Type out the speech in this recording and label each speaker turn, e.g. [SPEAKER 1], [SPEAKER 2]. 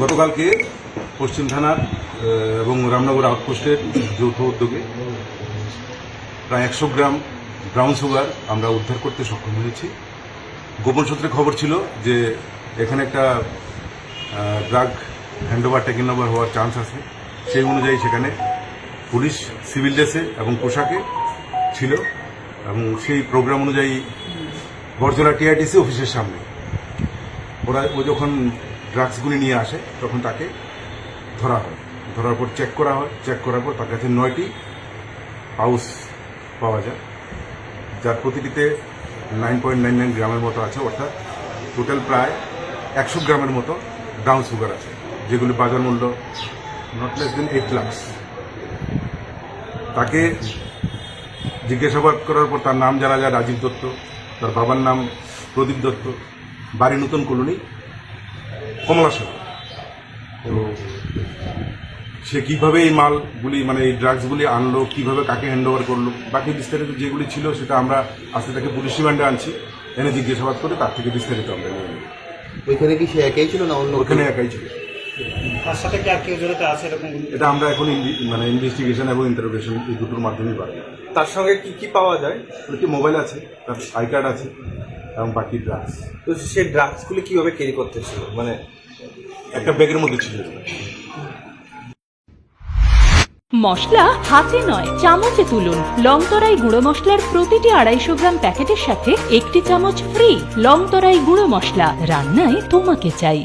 [SPEAKER 1] গতকালকে পশ্চিম থানার এবং রামনগর আউটপোস্টের যৌথ উদ্যোগে প্রায় একশো গ্রাম ব্রাউন সুগার আমরা উদ্ধার করতে সক্ষম হয়েছি। গোপন সূত্রে খবর ছিল যে এখানে একটা ড্রাগ হ্যান্ডওভার টেকেন ওভার হওয়ার চান্স আছে। সেই অনুযায়ী সেখানে পুলিশ সিভিল ড্রেসে এবং পোশাকে ছিল এবং সেই প্রোগ্রাম অনুযায়ী বরজলা টিআইটিসি অফিসের সামনে। ওরা ও যখন ড্রাগসগুলি নিয়ে আসে, তখন তাকে ধরা হয়। ধরার পর চেক করা হয়। চেক করার পর তার কাছে নয়টি পাউস পাওয়া যায়, যার প্রতিটিতে নাইন পয়েন্ট নাইন নাইন গ্রামের মতো আছে, অর্থাৎ টোটাল প্রায় একশো গ্রামের মতো ব্রাউন সুগার আছে, যেগুলি বাজার মূল্য not less than eight lakhs তাকে জিজ্ঞাসাবাদ করার পর তার নাম জানা যায়, রাজীব দত্ত, তার বাবার নাম প্রদীপ দত্ত, বাড়ি নতুন কলোনি কমলাসর তো সে কীভাবে এই মালগুলি মানে এই ড্রাগসগুলি আনলো কীভাবে কাকে হ্যান্ড ওভার করল বাকি বিস্তারিত যেগুলি ছিল সেটা আমরা আস্তে তাকে পুলিশ রিমান্ডে আনছি। এনে জিজ্ঞাসাবাদ করে তার থেকে বিস্তারিত আমরা নিয়ে
[SPEAKER 2] ওইখানে কি সে একাই ছিল না অন্য
[SPEAKER 1] ওখানে একাই ছিল।
[SPEAKER 3] তার সাথে কি আর কেউ জড়িত আছে এরকম?
[SPEAKER 1] এটা আমরা এখন ইনভি- মানে ইনভেস্টিগেশন এবং ইন্টারোগেশন এই দুটোর মাধ্যমেই পারব।
[SPEAKER 4] তার সঙ্গে কি কি পাওয়া যায়?
[SPEAKER 1] একটি মোবাইল আছে তার আই কার্ড আছে এবং বাকি ড্রাগস
[SPEAKER 4] তো সেই ড্রাগসগুলি কীভাবে ক্যারি করতেছিল? মানে
[SPEAKER 1] একটা ব্যাগের মধ্যে ছিল।
[SPEAKER 5] মশলা হাতে নয় চামচে তুলুন। লংতরাই গুঁড়ো মশলার প্রতিটি আড়াইশো গ্রাম প্যাকেটের সাথে একটি চামচ ফ্রি লংতরাই গুঁড়ো মশলা। রান্নায় তোমাকে চাই।